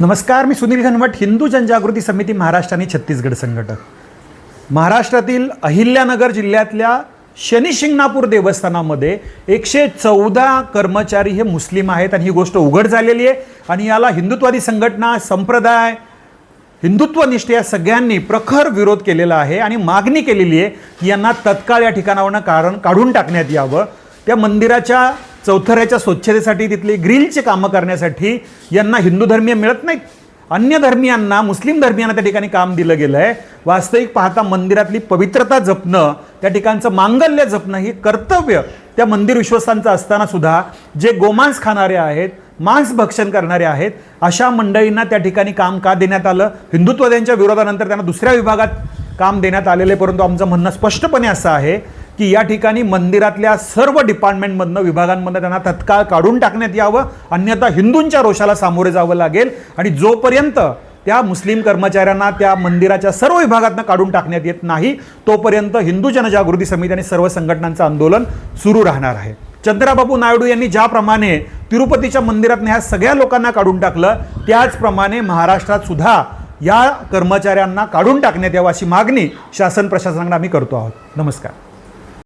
नमस्कार मी सुनील घनवट हिंदू जनजागृती समिती महाराष्ट्र आणि छत्तीसगड संघटक. महाराष्ट्रातील अहिल्यानगर जिल्ह्यातल्या शनिशिंगणापूर देवस्थानामध्ये एकशे चौदा कर्मचारी हे मुस्लिम आहेत आणि ही गोष्ट उघड झालेली आहे. आणि याला हिंदुत्वादी संघटना संप्रदाय हिंदुत्वनिष्ठ या सगळ्यांनी प्रखर विरोध केलेला आहे आणि मागणी केलेली आहे की यांना तत्काळ या ठिकाणावरनं कारण काढून टाकण्यात यावं. त्या मंदिराच्या चौथऱ्याच्या स्वच्छतेसाठी तिथली ग्रीलचे कामं करण्यासाठी यांना हिंदू धर्मीय मिळत नाहीत. अन्य धर्मियांना मुस्लिम धर्मियांना त्या ठिकाणी काम दिलं गेलं आहे वास्तविक पाहता मंदिरातली पवित्रता जपणं त्या ठिकाणचं मांगल्य जपणं हे कर्तव्य त्या मंदिर विश्वस्तांचं असताना सुद्धा जे गोमांस खाणारे आहेत मांस भक्षण करणारे आहेत अशा मंडळींना त्या ठिकाणी काम का देण्यात आलं? हिंदुत्ववाद्यांच्या विरोधानंतर त्यांना दुसऱ्या विभागात काम देण्यात आलेलं आहे परंतु आमचं म्हणणं स्पष्टपणे असं आहे की या ठिकाणी मंदिरातल्या सर्व डिपार्टमेंटमधनं विभागांमधनं त्यांना तत्काळ काढून टाकण्यात यावं. अन्यथा हिंदूंच्या रोषाला सामोरे जावं लागेल. आणि जोपर्यंत त्या मुस्लिम कर्मचाऱ्यांना त्या मंदिराच्या सर्व विभागातनं काढून टाकण्यात येत नाही तोपर्यंत हिंदू जनजागृती समिती आणि सर्व संघटनांचं आंदोलन सुरू राहणार आहे. चंद्राबाबू नायडू यांनी ज्याप्रमाणे तिरुपतीच्या मंदिरातनं ह्या सगळ्या लोकांना काढून टाकलं त्याचप्रमाणे महाराष्ट्रात सुद्धा या कर्मचाऱ्यांना काढून टाकण्यात यावं अशी मागणी शासन प्रशासनाकडे आम्ही करतो आहोत. नमस्कार.